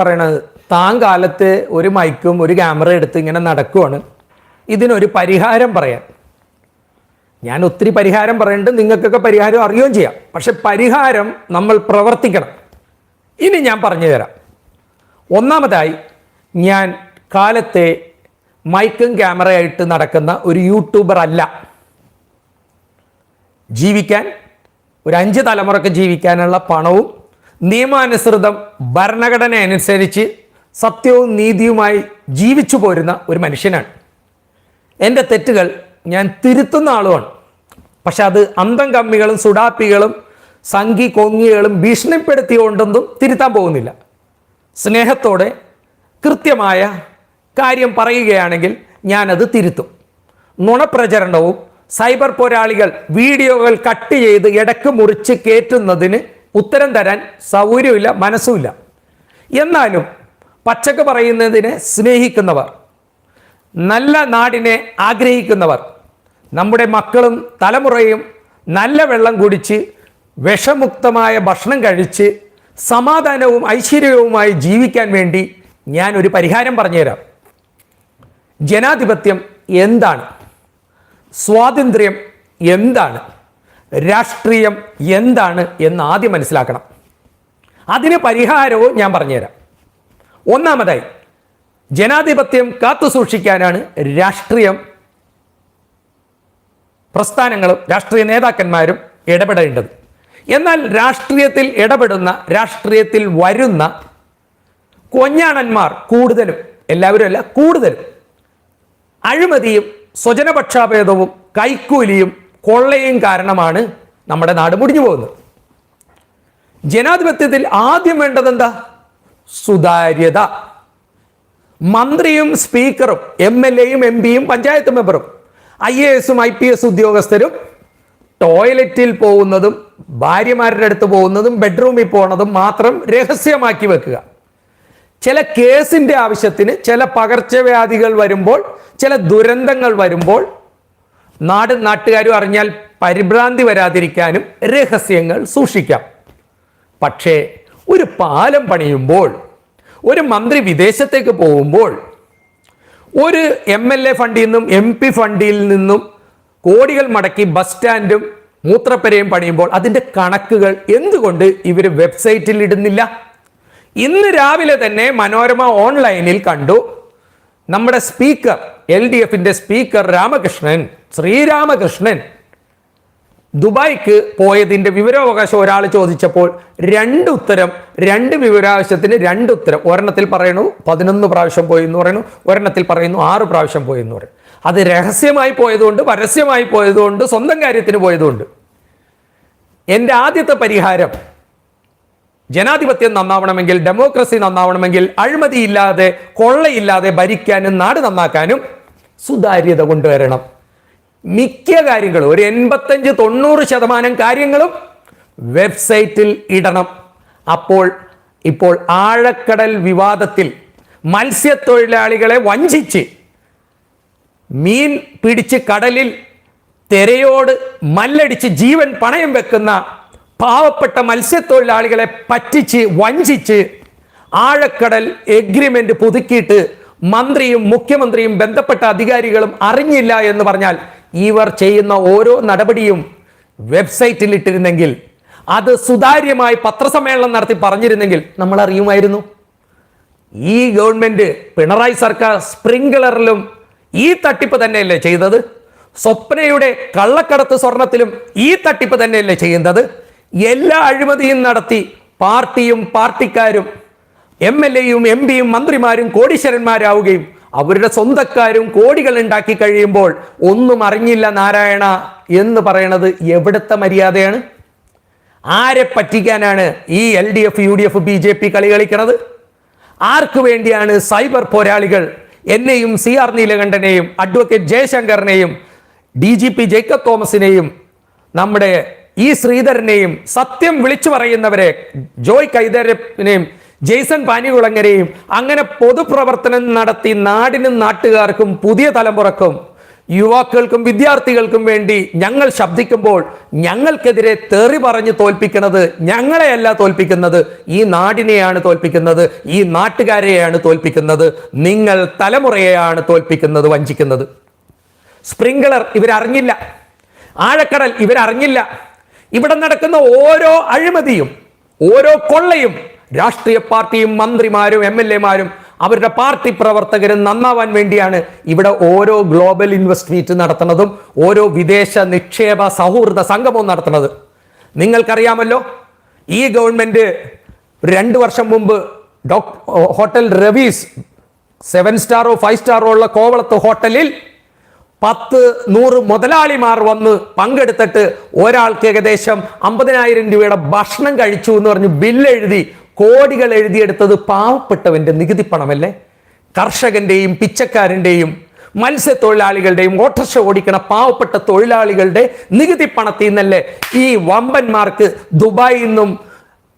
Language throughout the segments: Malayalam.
പറയണത്. താൻ കാലത്ത് ഒരു മൈക്കും ഒരു ക്യാമറ എടുത്ത് ഇങ്ങനെ നടക്കുവാണ്. ഇതിനൊരു പരിഹാരം പറയാൻ ഞാൻ ഒത്തിരി പരിഹാരം പറയുന്നുണ്ട് നിങ്ങൾക്കൊക്കെ പരിഹാരം അറിയുകയും ചെയ്യാം. പക്ഷെ പരിഹാരം നമ്മൾ പ്രവർത്തിക്കണം. ഇനി ഞാൻ പറഞ്ഞു തരാം. ഒന്നാമതായി ഞാൻ കാലത്തെ മൈക്കും ക്യാമറയായിട്ട് നടക്കുന്ന ഒരു യൂട്യൂബർ അല്ല. ജീവിക്കാൻ ഒരു അഞ്ച് തലമുറയ്ക്ക് ജീവിക്കാനുള്ള പണവും നിയമാനുസൃതം ഭരണഘടന അനുസരിച്ച് സത്യവും നീതിയുമായി ജീവിച്ചു പോരുന്ന ഒരു മനുഷ്യനാണ്. എന്റെ തെറ്റുകൾ ഞാൻ തിരുത്തുന്ന ആളുമാണ്. പക്ഷെ അത് അന്തം കമ്മികളും സുഡാപ്പികളും സംഘി കൊങ്ങികളും ഭീഷണിപ്പെടുത്തിയോണ്ടൊന്നും തിരുത്താൻ പോകുന്നില്ല. സ്നേഹത്തോടെ കൃത്യമായ കാര്യം പറയുകയാണെങ്കിൽ ഞാനത് തിരുത്തും. നുണപ്രചരണവും സൈബർ പോരാളികൾ വീഡിയോകൾ കട്ട് ചെയ്ത് ഇടയ്ക്ക് മുറിച്ച് കയറ്റുന്നതിന് ഉത്തരം തരാൻ സൗകര്യമില്ല മനസ്സുമില്ല. എന്നാലും പച്ചക്ക് പറയുന്നതിനെ സ്നേഹിക്കുന്നവർ നല്ല നാടിനെ ആഗ്രഹിക്കുന്നവർ നമ്മുടെ മക്കളും തലമുറയും നല്ല വെള്ളം കുടിച്ച് വിഷമുക്തമായ ഭക്ഷണം കഴിച്ച് സമാധാനവും ഐശ്വര്യവുമായി ജീവിക്കാൻ വേണ്ടി ഞാൻ ഒരു പരിഹാരം പറഞ്ഞുതരാം. ജനാധിപത്യം എന്താണ്? സ്വാതന്ത്ര്യം എന്താണ്? രാഷ്ട്രീയം എന്താണ് എന്ന് ആദ്യം മനസ്സിലാക്കണം. അതിന് പരിഹാരവും ഞാൻ പറഞ്ഞുതരാം. ഒന്നാമതായി ജനാധിപത്യം കാത്തു സൂക്ഷിക്കാനാണ് രാഷ്ട്രീയം. പ്രസ്ഥാനങ്ങളും രാഷ്ട്രീയ നേതാക്കന്മാരും ഇടപെടേണ്ടത്. എന്നാൽ രാഷ്ട്രീയത്തിൽ ഇടപെടുന്ന രാഷ്ട്രീയത്തിൽ വരുന്ന കൊഞ്ഞാണന്മാർ കൂടുതലും എല്ലാവരും അല്ല കൂടുതലും അഴിമതിയും സ്വജനപക്ഷാഭേദവും കൈക്കൂലിയും കൊള്ളയും കാരണമാണ് നമ്മുടെ നാട് മുടിഞ്ഞു പോകുന്നത്. ജനാധിപത്യത്തിൽ ആദ്യം വേണ്ടത് എന്താ സുതാര്യത. മന്ത്രിയും സ്പീക്കറും എം എൽ എയും എം പിയും പഞ്ചായത്ത് മെമ്പറും ഐ എ എസും ഐ പി എസ് ഉദ്യോഗസ്ഥരും ടോയ്ലറ്റിൽ പോകുന്നതും ഭാര്യമാരുടെ അടുത്ത് പോകുന്നതും ബെഡ്റൂമിൽ പോകുന്നതും മാത്രം രഹസ്യമാക്കി വെക്കുക. ചില കേസിന്റെ ആവശ്യത്തിന് ചില പകർച്ചവ്യാധികൾ വരുമ്പോൾ ചില ദുരന്തങ്ങൾ വരുമ്പോൾ നാട് നാട്ടുകാരും അറിഞ്ഞാൽ പരിഭ്രാന്തി വരാതിരിക്കാനും രഹസ്യങ്ങൾ സൂക്ഷിക്കാം. പക്ഷേ ഒരു പാലം പണിയുമ്പോൾ ഒരു മന്ത്രി വിദേശത്തേക്ക് പോകുമ്പോൾ ഒരു എം എൽ എ ഫണ്ടിൽ നിന്നും എം പി ഫണ്ടിൽ നിന്നും കോടികൾ മടക്കി ബസ് സ്റ്റാൻഡും മൂത്രപ്പരയും പണിയുമ്പോൾ അതിന്റെ കണക്കുകൾ എന്തുകൊണ്ട് ഇവർ വെബ്സൈറ്റിൽ ഇടുന്നില്ല? ഇന്ന് രാവിലെ തന്നെ മനോരമ ഓൺലൈനിൽ കണ്ടു നമ്മുടെ സ്പീക്കർ എൽ ഡി എഫിന്റെ സ്പീക്കർ രാമകൃഷ്ണൻ ശ്രീരാമകൃഷ്ണൻ ദുബായ്ക്ക് പോയതിന്റെ വിവരാവകാശം ഒരാൾ ചോദിച്ചപ്പോൾ രണ്ട് ഉത്തരം രണ്ട് വിവരാവകാശത്തിന് രണ്ട് ഉത്തരം. ഒരെണ്ണത്തിൽ പറയുന്നു പതിനൊന്ന് പ്രാവശ്യം പോയി എന്ന് പറയുന്നു ഒരെണ്ണത്തിൽ പറയുന്നു ആറ് പ്രാവശ്യം പോയി എന്ന് പറയും അത് രഹസ്യമായി പോയതുകൊണ്ട് പരസ്യമായി പോയതുകൊണ്ട് സ്വന്തം കാര്യത്തിന് പോയതുകൊണ്ട്. എന്റെ ആദ്യത്തെ പരിഹാരം ജനാധിപത്യം നന്നാവണമെങ്കിൽ ഡെമോക്രസി നന്നാവണമെങ്കിൽ അഴിമതിയില്ലാതെ കൊള്ളയില്ലാതെ ഭരിക്കാനും നാട് നന്നാക്കാനും സുതാര്യത കൊണ്ടുവരണം. മിക്ക കാര്യങ്ങളും ഒരു എൺപത്തഞ്ച് തൊണ്ണൂറ് ശതമാനം കാര്യങ്ങളും വെബ്സൈറ്റിൽ ഇടണം. അപ്പോൾ ഇപ്പോൾ ആഴക്കടൽ വിവാദത്തിൽ മത്സ്യത്തൊഴിലാളികളെ വഞ്ചിച്ച് മീൻ പിടിച്ച് കടലിൽ തെരയോട് മല്ലടിച്ച് ജീവൻ പണയം വെക്കുന്ന പാവപ്പെട്ട മത്സ്യത്തൊഴിലാളികളെ പറ്റിച്ച് വഞ്ചിച്ച് ആഴക്കടൽ എഗ്രിമെന്റ് പുതുക്കിയിട്ട് മന്ത്രിയും മുഖ്യമന്ത്രിയും ബന്ധപ്പെട്ട അധികാരികളും അറിഞ്ഞില്ല എന്ന് പറഞ്ഞാൽ ഇവർ ചെയ്യുന്ന ഓരോ നടപടിയും വെബ്സൈറ്റിൽ ഇട്ടിരുന്നെങ്കിൽ അത് സുതാര്യമായി പത്രസമ്മേളനം നടത്തി പറഞ്ഞിരുന്നെങ്കിൽ നമ്മൾ അറിയുമായിരുന്നു. ഈ ഗവൺമെന്റ് പിണറായി സർക്കാർ സ്പ്രിംഗ്ലറിലും ഈ തട്ടിപ്പ് തന്നെയല്ലേ ചെയ്തത്? സ്വപ്നയുടെ കള്ളക്കടത്ത് സ്വർണത്തിലും ഈ തട്ടിപ്പ് തന്നെയല്ലേ ചെയ്യുന്നത് എല്ലാ അഴിമതിയും നടത്തി പാർട്ടിയും പാർട്ടിക്കാരും എം എൽ എയും എം പിയും മന്ത്രിമാരും കോടീശ്വരന്മാരാവുകയും അവരുടെ സ്വന്തക്കാരും കോടികൾ ഉണ്ടാക്കി കഴിയുമ്പോൾ ഒന്നും അറിഞ്ഞില്ല നാരായണ എന്ന് പറയണത് എവിടുത്തെ മര്യാദയാണ്? ആരെ പറ്റിക്കാനാണ് ഈ L D F U D F B J P കളി കളിക്കുന്നത് ആർക്കു വേണ്ടിയാണ് സൈബർ പോരാളികൾ എന്നെയും സി ആർ നീലകണ്ഠനെയും അഡ്വക്കേറ്റ് ജയശങ്കറിനെയും ഡി ജി പി ജേക്കബ് തോമസിനെയും നമ്മുടെ ഈ ശ്രീധരനെയും സത്യം വിളിച്ചു പറയുന്നവരെ ജോയ് കൈതരപ്പിനെയും ജെയ്സൺ പാനികുളങ്ങരെയും അങ്ങനെ പൊതുപ്രവർത്തനം നടത്തി നാടിനും നാട്ടുകാർക്കും പുതിയ തലമുറക്കും യുവാക്കൾക്കും വിദ്യാർത്ഥികൾക്കും വേണ്ടി ഞങ്ങൾ ശബ്ദിക്കുമ്പോൾ ഞങ്ങൾക്കെതിരെ തെറി പറഞ്ഞ് തോൽപ്പിക്കുന്നത് ഞങ്ങളെയല്ല തോൽപ്പിക്കുന്നത്. ഈ നാടിനെയാണ് തോൽപ്പിക്കുന്നത്. ഈ നാട്ടുകാരെയാണ് തോൽപ്പിക്കുന്നത്. നിങ്ങൾ തലമുറയെയാണ് തോൽപ്പിക്കുന്നത് വഞ്ചിക്കുന്നത്. സ്പ്രിംഗ്ലർ ഇവരറിഞ്ഞില്ല. ആഴക്കടൽ ഇവരറിഞ്ഞില്ല. ഇവിടെ നടക്കുന്ന ഓരോ അഴിമതിയും ഓരോ കൊള്ളയും രാഷ്ട്രീയ പാർട്ടിയും മന്ത്രിമാരും എം എൽ എമാരും അവരുടെ പാർട്ടി പ്രവർത്തകരും നന്നാവാൻ വേണ്ടിയാണ് ഇവിടെ ഓരോ ഗ്ലോബൽ ഇൻവെസ്റ്റ് മീറ്റ് നടത്തുന്നതും ഓരോ വിദേശ നിക്ഷേപ സൗഹൃദ സംഗമവും നടത്തുന്നത്. നിങ്ങൾക്കറിയാമല്ലോ ഈ ഗവൺമെന്റ് രണ്ട് വർഷം മുമ്പ് ഡോക് ഹോട്ടൽ റവീസ് സെവൻ സ്റ്റാറോ ഫൈവ് സ്റ്റാറോ ഉള്ള കോവളത്ത് ഹോട്ടലിൽ പത്ത് നൂറ് മുതലാളിമാർ വന്ന് പങ്കെടുത്തിട്ട് ഒരാൾക്ക് ഏകദേശം അമ്പതിനായിരം രൂപയുടെ ഭക്ഷണം കഴിച്ചു എന്ന് പറഞ്ഞ് ബില്ല് എഴുതി കോടികൾ എഴുതിയെടുത്തത് പാവപ്പെട്ടവന്റെ നികുതി പണമല്ലേ? കർഷകന്റെയും പിച്ചക്കാരന്റെയും മത്സ്യത്തൊഴിലാളികളുടെയും ഓട്ടർഷ ഓടിക്കണ പാവപ്പെട്ട തൊഴിലാളികളുടെ നികുതി പണത്തിൽ നിന്നല്ലേ ഈ വമ്പന്മാർക്ക് ദുബായിൽ നിന്നും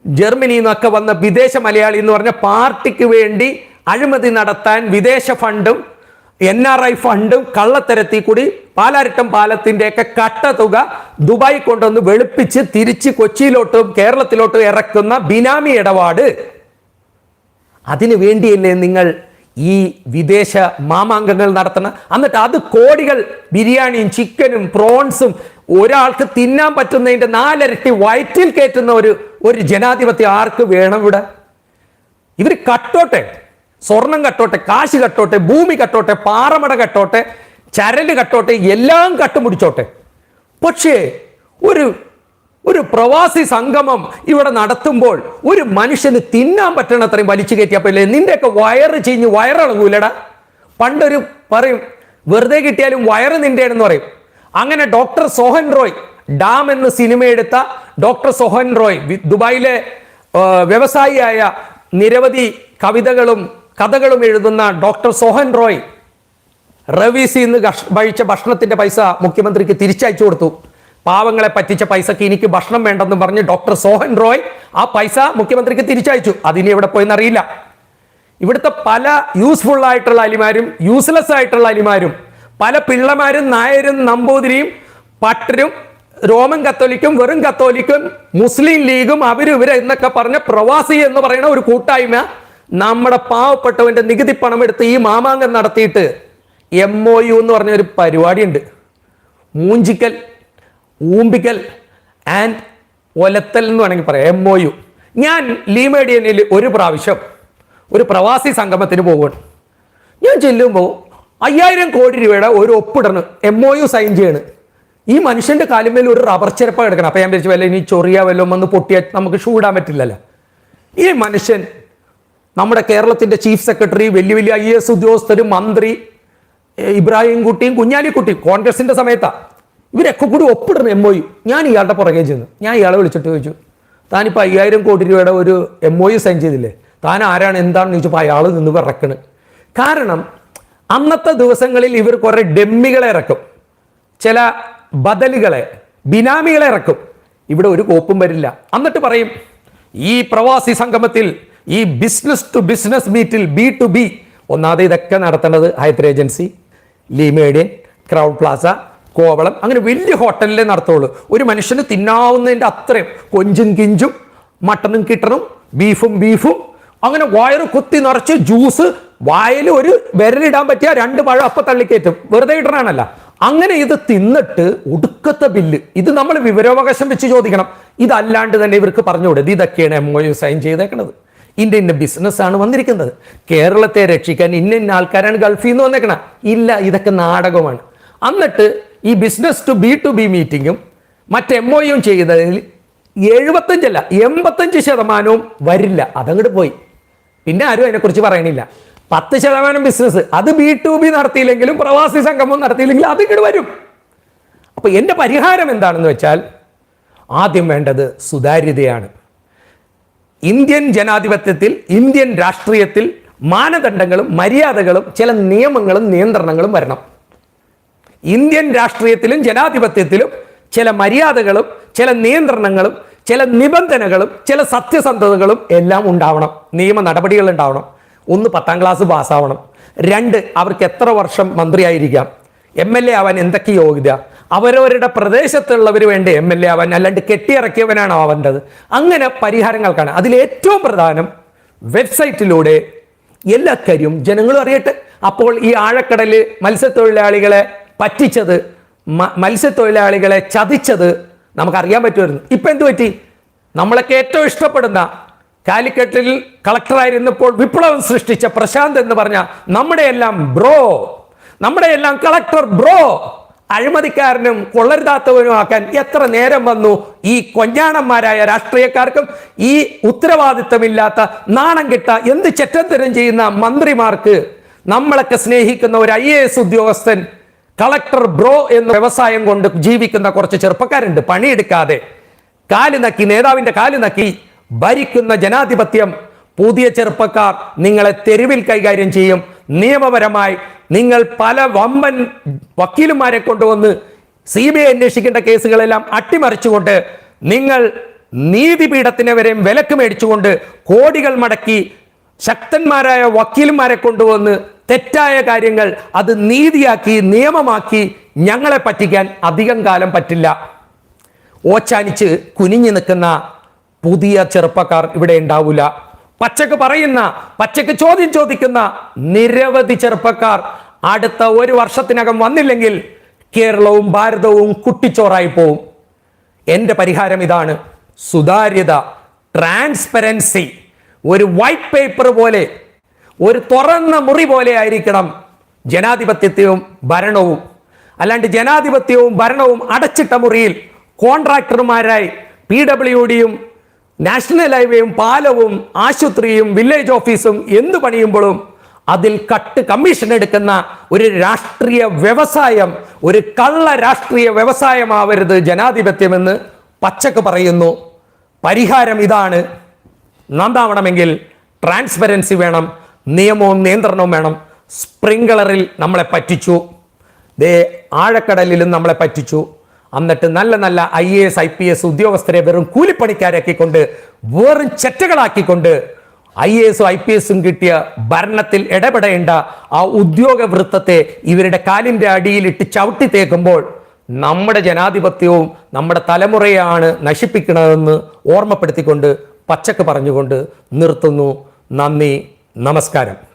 ജർമ്മനിയിൽ നിന്നൊക്കെ വന്ന വിദേശ മലയാളി എന്ന് പറഞ്ഞ പാർട്ടിക്ക് വേണ്ടി അഴിമതി നടത്താൻ വിദേശ ഫണ്ടും എൻ ആർ ഐ ഫണ്ടും കള്ളത്തരത്തിൽ കൂടി പാലാരിട്ടം പാലത്തിന്റെ ഒക്കെ കട്ട തുക ദുബായി കൊണ്ടുവന്ന് വെളുപ്പിച്ച് തിരിച്ച് കൊച്ചിയിലോട്ടും കേരളത്തിലോട്ടും ഇറക്കുന്ന ബിനാമി ഇടപാട്. അതിനു വേണ്ടിയല്ലേ നിങ്ങൾ ഈ വിദേശ മാമാങ്കങ്ങൾ നടത്തണം എന്നിട്ട് അത് കോടികൾ ബിരിയാണിയും ചിക്കനും പ്രോൺസും ഒരാൾക്ക് തിന്നാൻ പറ്റുന്നതിന്റെ നാലരട്ടി വയറ്റിൽ കയറ്റുന്ന ഒരു ഒരു ജനാധിപത്യം ആർക്ക് വേണം ഇവിടെ? ഇവർ കട്ടോട്ടെ സ്വർണം കട്ടോട്ടെ കാശ് കട്ടോട്ടെ ഭൂമി കട്ടോട്ടെ പാറമട കട്ടോട്ടെ ചരൽ കട്ടോട്ടെ എല്ലാം കട്ടുമുടിച്ചോട്ടെ. പക്ഷേ ഒരു ഒരു പ്രവാസി സംഗമം ഇവിടെ നടത്തുമ്പോൾ ഒരു മനുഷ്യന് തിന്നാൻ പറ്റണ അത്രയും വലിച്ചു കയറ്റിയപ്പോഴല്ലേ നിന്റെയൊക്കെ വയറ് ചീഞ്ഞ് വയറിളകൂലടാ പണ്ടൊരു പറയും വെറുതെ കിട്ടിയാലും വയറ് നിന്റെയാണെന്ന് പറയും. അങ്ങനെ ഡോക്ടർ സോഹൻ റോയ് ഡാം എന്ന സിനിമ എടുത്ത ഡോക്ടർ സോഹൻ റോയ് ദുബായിലെ വ്യവസായിയായ നിരവധി കവിതകളും കഥകളും എഴുതുന്ന ഡോക്ടർ സോഹൻ റോയ് റവീസി ഇന്ന് കഷ്- കഴിച്ച ഭക്ഷണത്തിന്റെ പൈസ മുഖ്യമന്ത്രിക്ക് തിരിച്ചയച്ചു കൊടുത്തു. പാവങ്ങളെ പറ്റിച്ച പൈസക്ക് എനിക്ക് ഭക്ഷണം വേണ്ടെന്ന് പറഞ്ഞ് ഡോക്ടർ സോഹൻ റോയ് ആ പൈസ മുഖ്യമന്ത്രിക്ക് തിരിച്ചയച്ചു. അതിനി എവിടെ പോയെന്ന് അറിയില്ല. ഇവിടുത്തെ പല യൂസ്ഫുൾ ആയിട്ടുള്ള അലിമാരും യൂസ്ലെസ് ആയിട്ടുള്ള അലിമാരും പല പിള്ളമാരും നായരും നമ്പൂതിരിയും പട്ടരും റോമൻ കത്തോലിക്കും വെറും കത്തോലിക്കും മുസ്ലിം ലീഗും അവരും ഇവർ എന്നൊക്കെ പറഞ്ഞ പ്രവാസി എന്ന് പറയുന്ന ഒരു കൂട്ടായ്മ നമ്മുടെ പാവപ്പെട്ടവന്റെ നികുതി പണം എടുത്ത് ഈ മാമാങ്കം നടത്തിയിട്ട് എം ഒ യു എന്ന് പറഞ്ഞ ഒരു പരിപാടിയുണ്ട്. മൂഞ്ചിക്കൽ ഊമ്പിക്കൽ ആൻഡ് ഒലത്തൽ എന്ന് വേണമെങ്കിൽ പറയാം. എം ഒ യു ഞാൻ ലീമേഡിയനിൽ ഒരു പ്രാവശ്യം ഒരു പ്രവാസി സംഗമത്തിന് പോവുകയാണ്. ഞാൻ ചെല്ലുമ്പോൾ അയ്യായിരം കോടി രൂപയുടെ ഒരു ഒപ്പിടണം എം ഒ യു സൈൻ ചെയ്യണ്. ഈ മനുഷ്യന്റെ കാലുമേൽ ഒരു റബ്ബർ ചെരുപ്പ കിടക്കണം അപ്പൊ ഞാൻ വിചാരിച്ചു വല്ല ഇനി ചൊറിയ വല്ലതും വന്ന് പൊട്ടിയാൽ നമുക്ക് ഷൂ ഇടാൻ പറ്റില്ലല്ലോ. ഈ മനുഷ്യൻ നമ്മുടെ കേരളത്തിന്റെ ചീഫ് സെക്രട്ടറി വലിയ വലിയ ഐ എസ് ഉദ്യോഗസ്ഥരും മന്ത്രി ഇബ്രാഹിം കുട്ടിയും കുഞ്ഞാലിക്കുട്ടിയും കോൺഗ്രസിന്റെ സമയത്താ. ഇവരൊക്കെ കൂടി ഒപ്പിടണം എം ഒ യു ഞാൻ ഇയാളുടെ പുറകെ ചെന്നു. ഞാൻ ഇയാളെ വിളിച്ചിട്ട് ചോദിച്ചു താനിപ്പോൾ അയ്യായിരം കോടി രൂപയുടെ ഒരു എം ഒ യു സൈൻ ചെയ്തില്ലേ? താൻ ആരാണ്? എന്താണെന്ന് ചോദിച്ചപ്പോൾ അയാൾ നിന്ന് വിറക്കണ്. കാരണം അന്നത്തെ ദിവസങ്ങളിൽ ഇവർ കുറേ ഡെമ്മികളെ ഇറക്കും. ചില ബദലുകളെ ബിനാമികളെ ഇറക്കും. ഇവിടെ ഒരു കോപ്പും വരില്ല. എന്നിട്ട് പറയും ഈ പ്രവാസി സംഗമത്തിൽ ഈ ബിസിനസ് ടു ബിസിനസ് മീറ്റിൽ ബി ടു ബി ഒന്നാതെ ഇതൊക്കെ നടത്തേണ്ടത് ഹൈത്ര agency Le Meridien Crowne Plaza Kovalam അങ്ങനെ വലിയ ഹോട്ടലിലേ നടത്തുള്ളൂ. ഒരു മനുഷ്യന് തിന്നാവുന്നതിന്റെ അത്രയും കൊഞ്ചും കിഞ്ചും മട്ടനും കിട്ടണും ബീഫും ബീഫും അങ്ങനെ വയറ് കുത്തി നിറച്ച് ജ്യൂസ് വായിൽ ഒരു വിരലിടാൻ പറ്റിയ രണ്ട് പഴം അപ്പം തള്ളിക്കയറ്റും. വെറുതെ ഇടണാണല്ല. അങ്ങനെ ഇത് തിന്നിട്ട് ഒടുക്കത്തെ ബില്ല്. ഇത് നമ്മൾ വിവരാവകാശം വെച്ച് ചോദിക്കണം. ഇതല്ലാണ്ട് തന്നെ ഇവർക്ക് പറഞ്ഞുകൂടെ? ഇത് ഇതൊക്കെയാണ് എം ഒ യു സൈൻ ചെയ്തേക്കണത്. ഇന്ന ഇന്ന ബിസിനസ് ആണ് വന്നിരിക്കുന്നത്. കേരളത്തെ രക്ഷിക്കാൻ ഇന്ന ഇന്ന ആൾക്കാരാണ് ഗൾഫിൽ നിന്ന് വന്നേക്കണ. ഇല്ല ഇതൊക്കെ നാടകമാണ്. എന്നിട്ട് ഈ business to B to B മീറ്റിങ്ങും മറ്റ് എം ഒ യും ചെയ്തതിൽ എഴുപത്തഞ്ചല്ല എൺപത്തഞ്ച് ശതമാനവും വരില്ല. അതങ്ങോട്ട് പോയി. പിന്നെ ആരും അതിനെക്കുറിച്ച് പറയണില്ല. പത്ത് ശതമാനം ബിസിനസ് അത് ബി ടു ബി നടത്തിയില്ലെങ്കിലും പ്രവാസി സംഗമം നടത്തിയില്ലെങ്കിലും അത് ഇങ്ങോട്ട് വരും. അപ്പൊ എന്റെ പരിഹാരം എന്താണെന്ന് വെച്ചാൽ ആദ്യം വേണ്ടത് സുതാര്യതയാണ്. ഇന്ത്യൻ ജനാധിപത്യത്തിൽ ഇന്ത്യൻ രാഷ്ട്രീയത്തിൽ മാനദണ്ഡങ്ങളും മര്യാദകളും ചില നിയമങ്ങളും നിയന്ത്രണങ്ങളും വരണം. ഇന്ത്യൻ രാഷ്ട്രീയത്തിലും ജനാധിപത്യത്തിലും ചില മര്യാദകളും ചില നിയന്ത്രണങ്ങളും ചില നിബന്ധനകളും ചില സത്യസന്ധതകളും എല്ലാം ഉണ്ടാവണം. നിയമ നടപടികൾ ഉണ്ടാവണം. ഒന്ന് പത്താം ക്ലാസ് പാസ്സാവണം. രണ്ട് അവർക്ക് എത്ര വർഷം മന്ത്രിയായിരിക്കാം? എം എൽ എ ആവാൻ എന്തൊക്കെ യോഗ്യത? അവരവരുടെ പ്രദേശത്തുള്ളവർ വേണ്ടി എം എൽ എ ആവാൻ അല്ലാണ്ട് കെട്ടിയിറക്കിയവനാണോ ആവേണ്ടത് അങ്ങനെ പരിഹാരങ്ങൾക്കാണ് അതിലേറ്റവും പ്രധാനം വെബ്സൈറ്റിലൂടെ എല്ലാ കാര്യവും ജനങ്ങളും അറിയട്ടെ. അപ്പോൾ ഈ ആഴക്കടൽ മത്സ്യത്തൊഴിലാളികളെ പറ്റിച്ചത് മത്സ്യത്തൊഴിലാളികളെ ചതിച്ചത് നമുക്കറിയാൻ പറ്റുമായിരുന്നു. ഇപ്പം എന്ത് പറ്റി? നമ്മളൊക്കെ ഏറ്റവും ഇഷ്ടപ്പെടുന്ന കാലിക്കറ്റിൽ കളക്ടറായിരുന്നപ്പോൾ വിപ്ലവം സൃഷ്ടിച്ച പ്രശാന്ത് എന്ന് പറഞ്ഞ നമ്മുടെ എല്ലാം ബ്രോ നമ്മുടെ എല്ലാം കളക്ടർ ബ്രോ അഴിമതിക്കാരനും കൊള്ളരുതാത്തവനും ആക്കാൻ എത്ര നേരം വന്നു ഈ കൊഞ്ഞാണന്മാരായ രാഷ്ട്രീയക്കാർക്കും ഈ ഉത്തരവാദിത്തമില്ലാത്ത നാണം കിട്ട എന്ത് ചെറ്റത്തരം ചെയ്യുന്ന മന്ത്രിമാർക്ക് നമ്മളൊക്കെ സ്നേഹിക്കുന്ന ഒരു ഐ ഉദ്യോഗസ്ഥൻ കളക്ടർ ബ്രോ എന്ന വ്യവസായം കൊണ്ട് ജീവിക്കുന്ന കുറച്ച് ചെറുപ്പക്കാരുണ്ട്. പണിയെടുക്കാതെ കാൽ നക്കി നേതാവിന്റെ കാൽ നക്കി ഭരിക്കുന്ന ജനാധിപത്യം പുതിയ ചെറുപ്പക്കാർ നിങ്ങളെ തെരുവിൽ കൈകാര്യം ചെയ്യും. നിയമപരമായി നിങ്ങൾ പല വമ്പൻ വക്കീലുമാരെ കൊണ്ടുവന്ന് സി ബി ഐ അന്വേഷിക്കേണ്ട കേസുകളെല്ലാം അട്ടിമറിച്ചുകൊണ്ട് നിങ്ങൾ നീതിപീഠത്തിനെ വരെയും വിലക്ക് മേടിച്ചുകൊണ്ട് കോടികൾ മടക്കി ശക്തന്മാരായ വക്കീലുമാരെ കൊണ്ടുവന്ന് തെറ്റായ കാര്യങ്ങൾ അത് നീതിയാക്കി നിയമമാക്കി ഞങ്ങളെ പറ്റിക്കാൻ അധികം കാലം പറ്റില്ല. ഓച്ചാനിച്ച് കുനിഞ്ഞു നിൽക്കുന്ന പുതിയ ചെറുപ്പക്കാർ ഇവിടെ ഉണ്ടാവില്ല. പച്ചക്ക് പറയുന്ന പച്ചക്ക് ചോദ്യം ചോദിക്കുന്ന നിരവധി ചെറുപ്പക്കാർ അടുത്ത ഒരു വർഷത്തിനകം വന്നില്ലെങ്കിൽ കേരളവും ഭാരതവും കുട്ടിച്ചോറായി പോവും. എന്റെ പരിഹാരം ഇതാണ്. സുതാര്യത ട്രാൻസ്പെറൻസി ഒരു വൈറ്റ് പേപ്പർ പോലെ ഒരു തുറന്ന മുറി പോലെ ആയിരിക്കണം ജനാധിപത്യത്തെയും ഭരണവും. അല്ലാണ്ട് ജനാധിപത്യവും ഭരണവും അടച്ചിട്ട മുറിയിൽ കോൺട്രാക്ടർമാരായി പി ഡബ്ല്യു ഡിയും നാഷണൽ ഹൈവേയും പാലവും ആശുപത്രിയും വില്ലേജ് ഓഫീസും എന്തു പണിയുമ്പോഴും അതിൽ കട്ട് കമ്മീഷൻ എടുക്കുന്ന ഒരു രാഷ്ട്രീയ വ്യവസായം ഒരു കള്ള രാഷ്ട്രീയ വ്യവസായമാവരുത് ജനാധിപത്യമെന്ന് പച്ചക്ക് പറയുന്നു. പരിഹാരം ഇതാണ്. നന്നാവണമെങ്കിൽ ട്രാൻസ്പെറൻസി വേണം നിയമവും നിയന്ത്രണവും വേണം. സ്പ്രിംഗ്ലറിൽ നമ്മളെ പറ്റിച്ചു. ദേ ആഴക്കടലിലും നമ്മളെ പറ്റിച്ചു. എന്നിട്ട് നല്ല നല്ല I A S I P S ഉദ്യോഗസ്ഥരെ വെറും കൂലിപ്പണിക്കാരാക്കിക്കൊണ്ട് വെറും ചെറ്റകളാക്കിക്കൊണ്ട് ഐ എ എസും ഐ പി എസും കിട്ടിയ ഭരണത്തിൽ ഇടപെടേണ്ട ആ ഉദ്യോഗ വൃത്തത്തെ ഇവരുടെ കാലിന്റെ അടിയിലിട്ട് ചവിട്ടി തേക്കുമ്പോൾ നമ്മുടെ ജനാധിപത്യവും നമ്മുടെ തലമുറയാണ് നശിപ്പിക്കണതെന്ന് ഓർമ്മപ്പെടുത്തിക്കൊണ്ട് പച്ചക്ക് പറഞ്ഞുകൊണ്ട് നിർത്തുന്നു. നന്ദി. നമസ്കാരം.